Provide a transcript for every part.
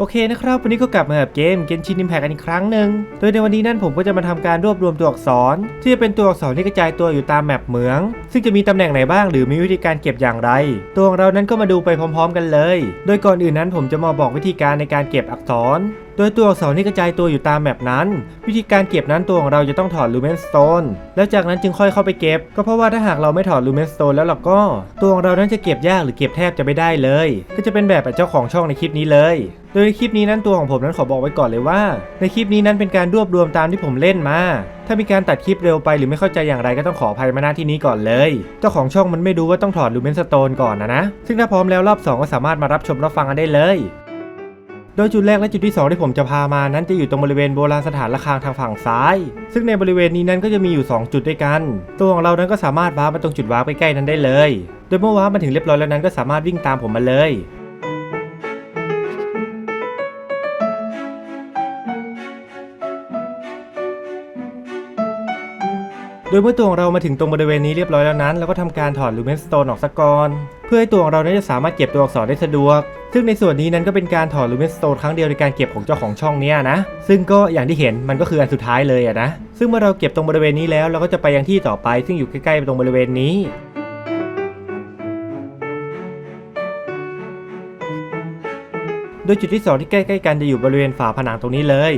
โอเคนะครับ วันนี้ก็กลับมากับเกมเกนชินอิมแพกกันอีกครั้งหนึ่งโดยในวันนี้นั่นผมก็จะมาทำการรวบรวมตัวอักษร ที่จะเป็นตัวอักษรที่กระจายตัวอยู่ตามแมปเหมือง ซึ่งจะมีตำแหน่งไหนบ้างหรือมีวิธีการเก็บอย่างไร ตัวของเรานั้นก็มาดูไปพร้อม ๆ กันเลย โดยก่อนอื่นนั้นผมจะมาบอกวิธีการในการเก็บอักษร โดยตัวอักษรที่กระจายตัวอยู่ตามแมปนั้น วิธีการเก็บนั้นตัวของเราจะต้องถอดลูเมนสโตนแล้วจากนั้นจึงค่อยเข้าไปเก็บ ก็เพราะว่าถ้าหากเราไม่ถอดลูเมนสโตนแล้วเราก็ ตัวของเรานั้นจะเก็บยากหรือเก็บแทบจะไม่ได้เลย ก็จะเป็นแบบเจ้าของช่องในคลิปนี้เลย โดยในคลิปนี้นั้นตัวของผมนั้นขอบอกไว้ก่อนเลยว่า ในคลิปนี้นั้นเป็นการรวบรวมตามที่ผมเล่นมา ถ้ามีการตัดคลิปเร็วไปหรือไม่เข้าใจอย่างไรก็ต้องขออภัยมาณที่นี้ก่อนเลย เจ้าของช่องมันไม่รู้ว่าต้องถอดลูเมนสโตนก่อนนะนะ ซึ่งถ้าพร้อมแล้วรอบสองก็สามารถมารับชมรับฟังกันได้เลย โดยจุดแรกและจุดที่ 2 ที่ผมจะพามานั้นจะอยู่ตรงบริเวณโบราณสถานระฆังทางฝั่งซ้าย ซึ่งในบริเวณนี้นั้นก็จะมีอยู่ 2 จุดด้วยกัน ตัวของเรานั้นก็สามารถว้าร์ปมาตรงจุดว้าร์ปใกล้ๆนั้นได้เลย โดยเมื่อว้ามาถึงเรียบร้อยแล้วนั้นก็สามารถวิ่งตามผมมาเลย โดยเมื่อตัวของเรามาถึงตรงบริเวณนี้เรียบร้อยแล้วนั้นเราก็ทำการถอดลูเมนสโตนออกซะก่อนเพื่อให้ตัวของเรานั้จะสามารถเก็บตัวอักษรได้สะดวก ซึ่งในส่วนนี้นั้นก็เป็นการถอดลูเมนสโตนครั้งเดียวในการเก็บของเจ้าของช่องเนี้ยนะ ซึ่งก็อย่างที่เห็นมันก็คืออันสุดท้ายเลยอะนะ ซึ่งเมื่อเราเก็บตรงบริเวณนี้แล้วเราก็จะไปยังที่ต่อไป ซึ่งอยู่ใกล้ๆตรงบริเวณนี้โดยจุดที่สองที่ใกล้ ๆ กันจะอยู่บริเวณฝาผนังตรงนี้เลย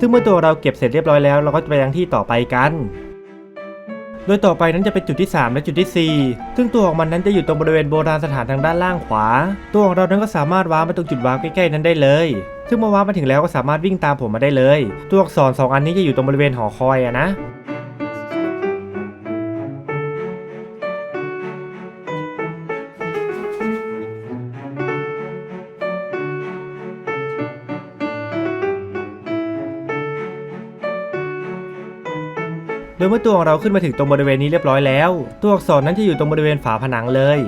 ซึ่งเมื่อตัวเราเก็บเสร็จเรียบร้อยแล้วเราก็จะไปยังที่ต่อไปกัน โดยต่อไปนั้นจะเป็นจุดที่ 3 และจุดที่ 4 ซึ่งตัวของมันนั้นจะอยู่ตรงบริเวณโบราณสถานทางด้านล่างขวา ตัวของเรานั้นก็สามารถว้าร์ปมาตรงจุดว้าร์ปใกล้ๆนั้นได้เลย ซึ่งเมื่อว้าร์ปมาถึงแล้วก็สามารถวิ่งตามผมมาได้เลย ตัวอักษร2อันนี้จะอยู่ตรงบริเวณหอคอยอะนะ โดยเมื่อตัวของเราขึ้นมาถึงตรงบริเวณนี้เรียบร้อยแล้ว ตัวอักษรนั้นจะอยู่ตรงบริเวณฝาผนังเลย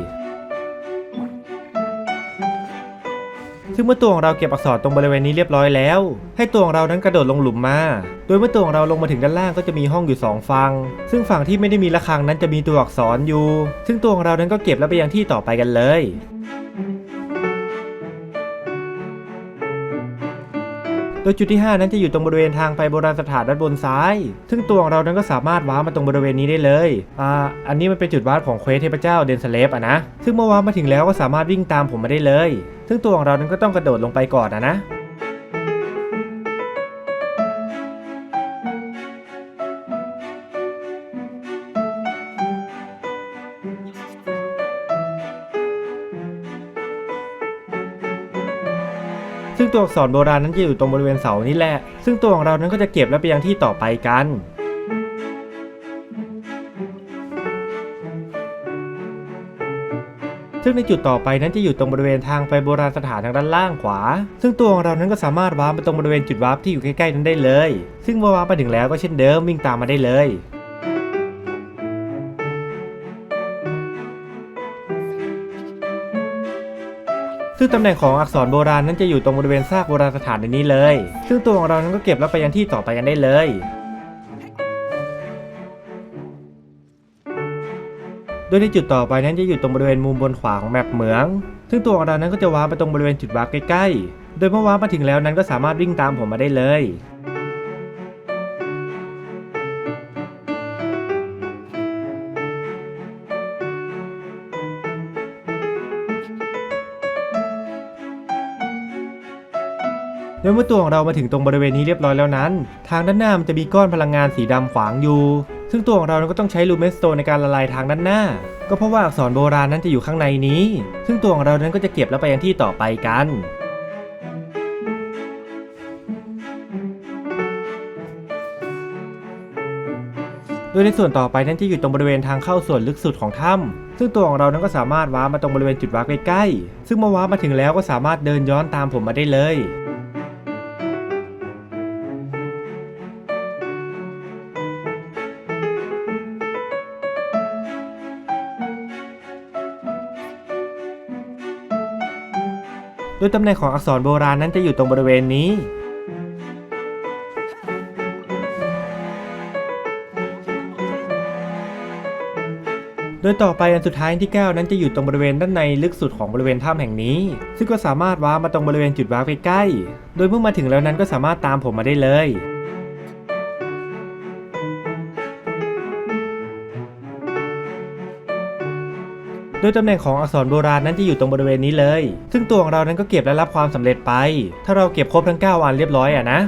ซึ่งเมื่อตัวของเราเก็บอักษรตรงบริเวณนี้เรียบร้อยแล้ว ให้ตัวของเรานั้นกระโดดลงหลุมมา โดยเมื่อตัวของเราลงมาถึงด้านล่างก็จะมีห้องอยู่สองฝั่ง ซึ่งฝั่งที่ไม่ได้มีระฆังนั้นจะมีตัวอักษรอยู่ ซึ่งตัวของเรานั้นก็เก็บแล้วไปยังที่ต่อไปกันเลย โดยจุดที่ 5 นั้นจะอยู่ตรงบริเวณทางไปโบราณสถานด้านบนซ้าย ซึ่งตัวของเรานั้นก็สามารถว้ามาตรงบริเวณนี้ได้เลย อ่า อันนี้มันเป็นจุดว้าของเควสเทพเจ้าเดนสเลฟอะนะ ซึ่งเมื่อว้ามาถึงแล้วก็สามารถวิ่งตามผมมาได้เลย ซึ่งตัวของเรานั้นก็ต้องกระโดดลงไปก่อนนะนะ ตัวอักษรโบราณนั้นจะอยู่ตรงบริเวณเสานี่แหละ ซึ่งตัวของเรานั้นก็จะเก็บแล้วไปยังที่ต่อไปกันซึ่งในจุดต่อไปนั้นจะอยู่ตรงบริเวณทางไปโบราณสถานทางด้านล่างขวา ซึ่งตัวของเรานั้นก็สามารถวาร์ปไปตรงบริเวณจุดวาร์ปที่อยู่ใกล้ๆนั้นได้เลย ซึ่งเมื่อวาร์ปมาถึงแล้วก็เช่นเดิมวิ่งตามมาได้เลย ตำแหน่งของอักษรโบราณนั้นจะอยู่ตรงบริเวณซากโบราณสถานในนี้เลย ซึ่งตัวของเรานั้นก็เก็บแล้วไปยังที่ต่อไปกันได้เลยโดยในจุดต่อไปนั้นจะอยู่ตรงบริเวณมุมบนขวาของแมปเหมือง ซึ่งตัวของเรานั้นก็จะวาร์ปไปตรงบริเวณจุดวาร์ปใกล้ๆ โดยเมื่อวาร์ปมาถึงแล้วนั้นก็สามารถวิ่งตามผมมาได้เลย โดยเมื่อตัวของเรามาถึงตรงบริเวณนี้เรียบร้อยแล้วนั้น ทางด้านหน้ามันจะมีก้อนพลังงานสีดำขวางอยู่ ซึ่งตัวของเรานั้นก็ต้องใช้ลูเมนสโตนในการละลายทางด้านหน้า ก็เพราะว่าอักษรโบราณนั้นจะอยู่ข้างในนี้ ซึ่งตัวของเรานั้นก็จะเก็บแล้วไปยังที่ต่อไปกันโดยในส่วนต่อไปนั้นจะอยู่ตรงบริเวณทางเข้าส่วนลึกสุดของถ้ำซึ่งตัวของเรานั้นก็สามารถว้ามาตรงบริเวณจุดว้าร์ปใกล้ๆ ซึ่งเมื่อว้ามาถึงแล้วก็สามารถเดินย้อนตามผมมาได้เลย ดยตำแหน่งของอักษรโบราณนั้นจะอยู่ตรงบริเวณนี้ โดยต่อไปอันสุดท้ายที่ 9 นั้นจะอยู่ตรงบริเวณด้านในลึกสุดของบริเวณถ้ำแห่งนี้ ซึ่งก็สามารถว้ามาตรงบริเวณจุดว้าร์ปใกล้ๆ โดยเมื่อมาถึงแล้วนั้นก็สามารถตามผมมาได้เลย โดยตำแหน่งของอักษรโบราณนั้นจะอยู่ตรงบริเวณนี้เลย ซึ่งตัวของเรานั้นก็เก็บและรับความสำเร็จไป ถ้าเราเก็บครบทั้ง 9 อันเรียบร้อยอะนะ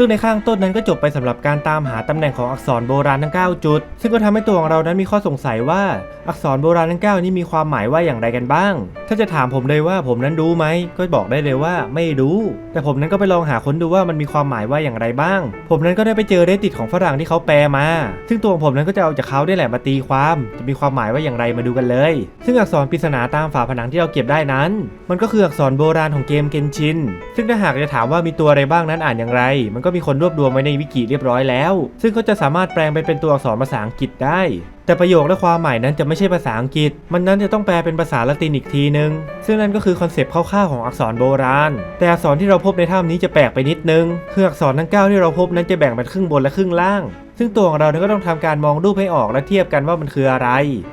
ซึ่งในข้างต้นนั้นก็จบไปสำหรับการตามหาตำแหน่งของอักษรโบราณทั้ง 9 จุด ซึ่งก็ทำให้ตัวของเรานั้นมีข้อสงสัยว่าอักษรโบราณทั้ง 9 นี้มีความหมายว่าอย่างไรกันบ้าง ถ้าจะถามผมเลยว่าผมนั้นรู้ไหม ก็บอกได้เลยว่าไม่รู้ แต่ผมนั้นก็ไปลองหาค้นดูว่ามันมีความหมายว่าอย่างไรบ้าง ผมนั้นก็ได้ไปเจอเรติดของฝรั่งที่เขาแปลมา ซึ่งตัวของผมนั้นก็จะเอาจากเขาได้แหละมาตีความ จะมีความหมายว่าอย่างไรมาดูกันเลย ซึ่งอักษรปริศนาตามฝาผนังที่เราเก็บได้นั้น มันก็คืออักษรโบราณของเกมเกนชิน ซึ่งถ้าหากจะถามว่ามีตัวอะไรบ้างนั้นอ่านอย่างไร มันก็็มีคนรวบรวมไว้ในวิกิเรียบร้อยแล้ว ซึ่งก็จะสามารถแปลงไปเป็นตัวอักษรภาษาอังกฤษได้ แต่ประโยคและความหมายนั้นจะไม่ใช่ภาษาอังกฤษ มันนั้นจะต้องแปลเป็นภาษาละตินอีกทีนึง ซึ่งนั่นก็คือคอนเซปต์คร่าวๆของอักษรโบราณ แต่อักษรที่เราพบในถ้ำนี้จะแปลกไปนิดนึง คืออักษรทั้งเก้าที่เราพบนั้นจะแบ่งเป็นครึ่งบนและครึ่งล่างซึ่งตัวของเราเนี่ยก็ต้องทำการมองรูปให้ออกและเทียบกันว่ามันคืออะไร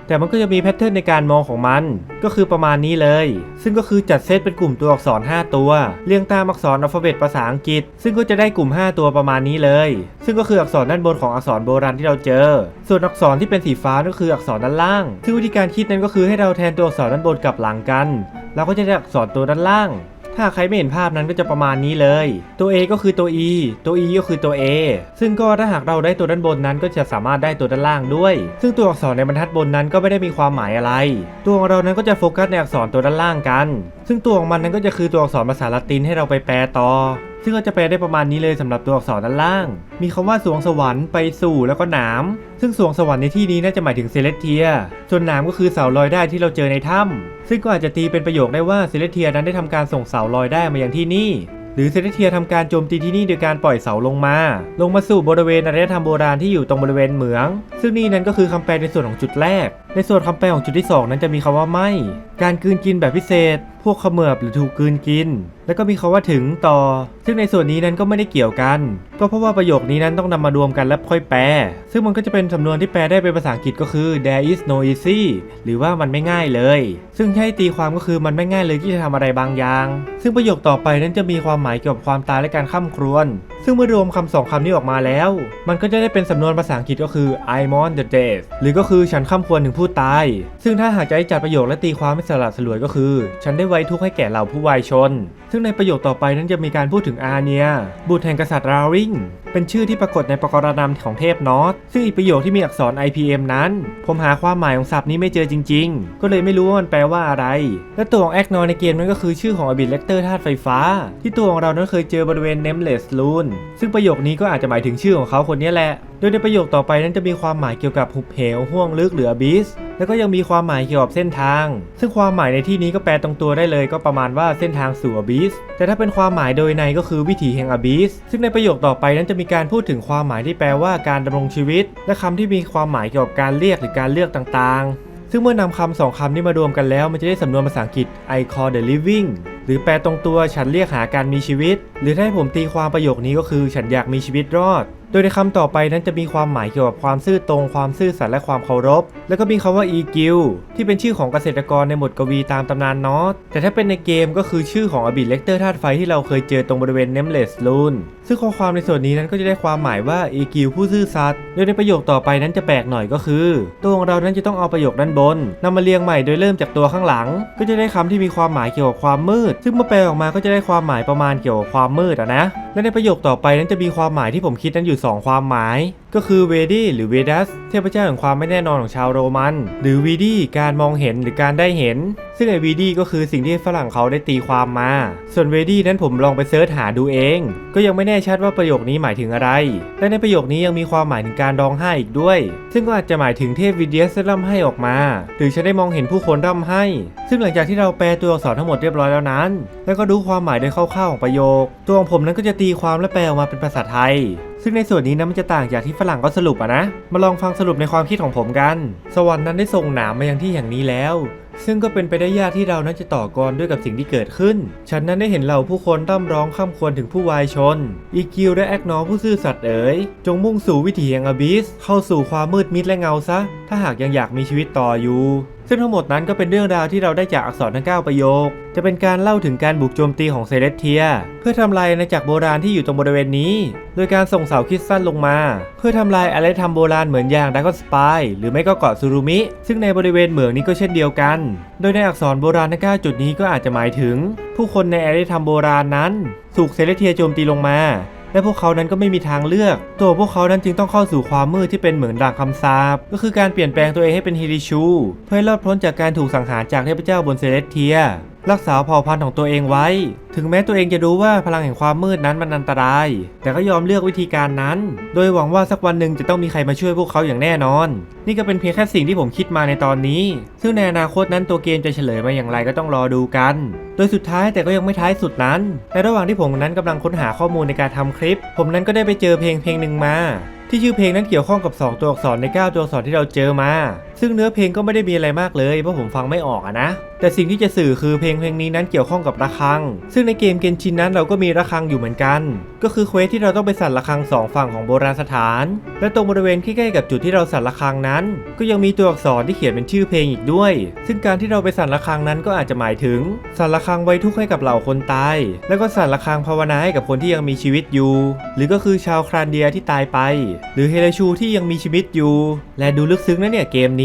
แต่มันก็จะมีแพทเทิร์นในการมองของมัน ก็คือประมาณนี้เลย ซึ่งก็คือจัดเซตเป็นกลุ่มตัวอักษร 5 ตัว เรียงตามอักษรอัลฟาเบตภาษาอังกฤษ ซึ่งก็จะได้กลุ่ม 5 ตัวประมาณนี้เลย ซึ่งก็คืออักษรด้านบนของอักษรโบราณที่เราเจอ ส่วนอักษรที่เป็นสีฟ้าก็คืออักษรด้านล่าง ซึ่งวิธีการคิดนั้นก็คือให้เราแทนตัวอักษรด้านบนกับหลังกัน เราก็จะได้อักษรตัวด้านล่าง ถ้าใครไม่เห็นภาพนั้นก็จะประมาณนี้เลย ตัว A ก็คือตัว E ตัว E ก็คือตัว A ซึ่งก็ถ้าหากเราได้ตัวด้านบนนั้นก็จะสามารถได้ตัวด้านล่างด้วย ซึ่งตัวอักษรในบรรทัดบนนั้นก็ไม่ได้มีความหมายอะไร ตัวของเรานั้นก็จะโฟกัสในอักษรตัวด้านล่างกัน ซึ่งตัวของมันนั้นก็จะคือตัวอักษรภาษาละตินให้เราไปแปลต่อ ซึ่งก็จะแปลได้ประมาณนี้เลยสำหรับตัวอักษรด้านล่าง มีคำว่าสวงสวรรค์ไปสู่แล้วก็หนามซึ่งสวงสวรรค์ในที่นี้น่าจะหมายถึงเซเลสเทีย ส่วนหนามก็คือเสาลอยได้ที่เราเจอในถ้ำซึ่งก็อาจจะตีเป็นประโยคได้ว่าเซเลสเทียนั้นได้ทำการส่งเสาลอยได้มาอยังที่นี่หรือเซเลสเทียทำการโจมตีที่นี่โดยการปล่อยเสาลงมา ลงมาสู่บริเวณอารยธรรมโบราณที่อยู่ตรงบริเวณเหมือง ซึ่งนี่นั้นก็คือคำแปลในส่วนของจุดแรก ในส่วนคำแปลของจุดที่สองนั้นจะมีคำว่าไม่การกืนกินแบบพิเศษ พวกเขมือบหรือถูกกืนกิน แล้วก็มีคำว่าถึงต่อ ซึ่งในส่วนนี้นั้นก็ไม่ได้เกี่ยวกัน ก็เพราะว่าประโยคนี้นั้นต้องนำมารวมกันแล้วค่อยแปล ซึ่งมันก็จะเป็นสำนวนที่แปลได้เป็นภาษาอังกฤษก็คือ there is no easy หรือว่ามันไม่ง่ายเลย ซึ่งให้ตีความก็คือมันไม่ง่ายเลยที่จะทำอะไรบางอย่าง ซึ่งประโยคต่อไปนั้นจะมีความหมายเกี่ยวกับความตายและการข้ามครวญซึ่งเมื่อรวมคำสองคำนี้ออกมาแล้ว มันก็จะได้เป็นสำนวนภาษาอังกฤษก็คือ I'm on the death หรือก็คือฉันข้ามควรถึงผู้ตาย ซึ่งถ้าหากจะให้จัดประโยคและตีความใสลัดสลวยก็คือ ฉันได้ไว้ทุกข์ให้แก่เหล่าผู้วายชน ซึ่งในประโยคต่อไปนั้นจะมีการพูดถึงอาเนีย บุตรแห่งกษัตริย์ราริงเป็นชื่อที่ปรากฏในประกรณำของเทพนอตซึ่งอีกประโยคที่มีอักษร IPM นั้น ผมหาความหมายของศัพท์นี้ไม่เจอจริง ๆ ก็เลยไม่รู้ว่ามันแปลว่าอะไร และตัวของแอกนอในเกมนั้นก็คือชื่อของอบิทเลกเตอร์ธาตุไฟฟ้า ที่ตัวของเรานั้นเคยเจอบริเวณ Nameless Rune ซึ่งประโยคนี้ก็อาจจะหมายถึงชื่อของเขาคนนี้แหละ โดยในประโยคต่อไปนั้นจะมีความหมายเกี่ยวกับหุบเหวห้วงลึกหรือ abyss แล้วก็ยังมีความหมายเกี่ยวกับเส้นทาง ซึ่งความหมายในที่นี้ก็แปลตรงตัวได้เลยก็ประมาณว่าเส้นทางสู่ abyss แต่ถ้าเป็นความหมายโดยในก็คือวิถีแห่ง abyss ซึ่งในประโยคต่อไปนั้นจะมีการพูดถึงความหมายที่แปลว่าการดำรงชีวิต และคำที่มีความหมายเกี่ยวกับการเรียกหรือการเลือกต่างๆ ซึ่งเมื่อนำคำสองคำนี้มารวมกันแล้ว มันจะได้สำนวนภาษาอังกฤษ I call the living หรือแปลตรงตัวฉันเรียกหาการมีชีวิต หรือถ้าให้ผมตีความประโยคนี้ก็คือ ฉันอยากมีชีวิตรอดโดยในคำต่อไปนั้นจะมีความหมายเกี่ยวกับความซื่อตรง ความซื่อสัตย์และความเคารพ แล้วก็มีคำว่า EQ ที่เป็นชื่อของเกษตรกรในบทกวีตามตำนานนอตแต่ถ้าเป็นในเกมก็คือชื่อของอบิทเลกเตอร์ธาตุไฟที่เราเคยเจอตรงบริเวณ Nameless r u n ซึ่งข้อความในส่วนนี้นั้นก็จะได้ความหมายว่า EQ ผู้ซื่อสัตย์โดยในประโยคต่อไปนั้นจะแปลกหน่อยก็คือ ตัวของเรานั้นจะต้องเอาประโยคด้านบนนำมาเรียงใหม่โดยเริ่มจากตัวข้างหลัง ก็จะได้คำที่มีความหมายเกี่ยวกับความมืด ซึ่งเมื่อแปลออกมาก็จะได้ความหมายประมาณเกี่ยวกับความมืดอะนะและในประโยคต่อไปนั้นจะมีความหมายที่ผมคิดนั้นอยู่2 ความหมาย ก็คือเวดีหรือเวดัสเทพเจ้าแห่งความไม่แน่นอนของชาวโรมัน หรือวีดีการมองเห็นหรือการได้เห็น ซึ่งไอวีดีก็คือสิ่งที่ฝรั่งเขาได้ตีความมา ส่วนเวดีนั้นผมลองไปเซิร์ชหาดูเอง ก็ยังไม่แน่ชัดว่าประโยคนี้หมายถึงอะไร และในประโยคนี้ยังมีความหมายถึงการร้องไห้อีกด้วย ซึ่งก็อาจจะหมายถึงเทพวิเดียสร่ำให้ออกมา หรือฉันได้มองเห็นผู้คนร่ำให้ ซึ่งหลังจากที่เราแปลตัวอักษรทั้งหมดเรียบร้อยแล้วนั้น แล้วก็ดูความหมายโดยคร่าวๆของประโยค ตัวของผมนั้นก็จะตีความและแปลออกมาเป็นภาษาไทย ซึ่งในส่วนนี้นะมันจะต่างจากที่ฝรั่งก็สรุปอะนะ มาลองฟังสรุปในความคิดของผมกัน สวรรค์นั้นได้ส่งหนามมายังที่แห่งนี้แล้ว ซึ่งก็เป็นไปได้ยากที่เรานั้นจะต่อกรด้วยกับสิ่งที่เกิดขึ้น ฉันนั้นได้เห็นเหล่าผู้คนร่ำร้องข้ามควรถึงผู้วายชน อีกิวและแอกนอผู้ซื่อสัตย์เอ๋ย จงมุ่งสู่วิถีแห่งอบิส เข้าสู่ความมืดมิดและเงาซะ ถ้าหากยังอยากมีชีวิตต่ออยู่ ซึ่งทั้งหมดนั้นก็เป็นเรื่องราวที่เราได้จากอักษรทั้ง 9 ประโยค จะเป็นการเล่าถึงการบุกโจมตีของเซเลสเทีย เพื่อทำลายอาณาจักรโบราณที่อยู่ตรงบริเวณนี้ โดยการส่งเสาคิดสั้นลงมา เพื่อทำลายอะไรทำโบราณเหมือนอย่างดากอนสปายหรือไม่ก็เกาะซูรุมิ ซึ่งในบริเวณเหมืองนี้ก็เช่นเดียวกัน โดยในอักษรโบราณทั้ง 9 จุดนี้ก็อาจจะหมายถึง ผู้คนในอารยธรรมโบราณนั้นถูกเซเลสเทียโจมตีลงมา และพวกเขานั้นก็ไม่มีทางเลือก ตัวพวกเขานั้นจึงต้องเข้าสู่ความมืดที่เป็นเหมือนด่างคำสาปก็คือการเปลี่ยนแปลงตัวเองให้เป็นฮิริชู เพื่อรอดพ้นจากการถูกสังหารจากเทพเจ้าบนเซเลสเทีย รักษาเผ่าพันธุ์ของตัวเองไว้ ถึงแม้ตัวเองจะรู้ว่าพลังแห่งความมืดนั้นมันอันตราย แต่ก็ยอมเลือกวิธีการนั้น โดยหวังว่าสักวันหนึ่งจะต้องมีใครมาช่วยพวกเขาอย่างแน่นอน นี่ก็เป็นเพียงแค่สิ่งที่ผมคิดมาในตอนนี้ ซึ่งในอนาคตนั้นตัวเกมจะเฉลยมาอย่างไรก็ต้องรอดูกัน โดยสุดท้ายแต่ก็ยังไม่ท้ายสุดนั้น ในระหว่างที่ผมนั้นกำลังค้นหาข้อมูลในการทำคลิป ผมนั้นก็ได้ไปเจอเพลงเพลงหนึ่งมาที่ชื่อเพลงนั้นเกี่ยวข้องกับ 2 ตัวอักษรใน 9 ตัวอักษรที่เราเจอมาซึ่งเนื้อเพลงก็ไม่ได้มีอะไรมากเลยเพราะผมฟังไม่ออกอะนะ แต่สิ่งที่จะสื่อคือเพลงเพลงนี้นั้นเกี่ยวข้องกับระฆัง ซึ่งในเกมเกนชินนั้นเราก็มีระฆังอยู่เหมือนกัน ก็คือเควสที่เราต้องไปสั่นระฆังสองฝั่งของโบราณสถาน และตรงบริเวณใกล้ๆกับจุดที่เราสั่นระฆังนั้น ก็ยังมีตัวอักษรที่เขียนเป็นชื่อเพลงอีกด้วย ซึ่งการที่เราไปสั่นระฆังนั้นก็อาจจะหมายถึงสั่นระฆังไว้ทุกข์ให้กับเหล่าคนตาย แล้วก็สั่นระฆังภาวนาให้กับคนที่ยังมีชีวิตอยู่ หรือก็คือชาวครานเดียที่ตายไป หรือเฮเลชูที่ยังมีชีวิตอยู่ และดูลึกซึ้งนะเนี่ยเกมนี้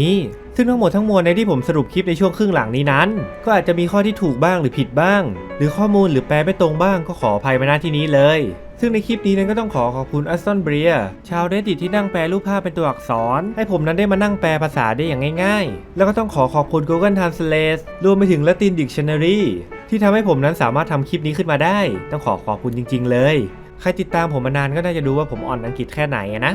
ซึ่งทั้งหมดทั้งมวลในที่ผมสรุปคลิปในช่วงครึ่งหลังนี้นั้น ก็อาจจะมีข้อที่ถูกบ้างหรือผิดบ้าง หรือข้อมูลหรือแปลไม่ตรงบ้างก็ขออภัยมาณที่นี้เลย ซึ่งในคลิปนี้นั้นก็ต้องขอขอบคุณอัสตันเบรียชาวเรดดิตที่นั่งแปลรูปภาพเป็นตัวอักษร ให้ผมนั้นได้มานั่งแปลภาษาได้อย่างง่ายๆ แล้วก็ต้องขอขอบคุณ Google Translate รวมไปถึง Latin Dictionary ที่ทำให้ผมนั้นสามารถทำคลิปนี้ขึ้นมาได้ ต้องขอขอบคุณจริง ๆ เลย ใครติดตามผมมานานก็น่าจะรู้ว่าผมอ่อนอังกฤษแค่ไหนนะ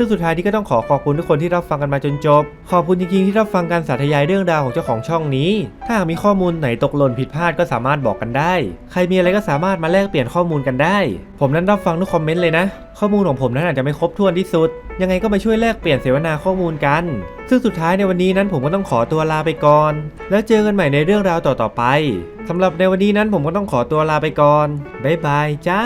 ซึ่งสุดท้ายนี้ก็ต้องขอขอบคุณทุกคนที่รับฟังกันมาจนจบ ขอบคุณจริงๆที่รับฟังการสาธยายเรื่องราวของเจ้าของช่องนี้ ถ้าหากมีข้อมูลไหนตกหล่นผิดพลาดก็สามารถบอกกันได้ ใครมีอะไรก็สามารถมาแลกเปลี่ยนข้อมูลกันได้ ผมนั้นรับฟังทุกคอมเมนต์เลยนะ ข้อมูลของผมนั้นอาจจะไม่ครบถ้วนที่สุด ยังไงก็มาช่วยแลกเปลี่ยนเสวนาข้อมูลกัน ซึ่งสุดท้ายในวันนี้นั้นผมก็ต้องขอตัวลาไปก่อน แล้วเจอกันใหม่ในเรื่องราวต่อๆไปสำหรับในวันนี้นั้นผมก็ต้องขอตัวลาไปก่อนบ๊ายบายจ้า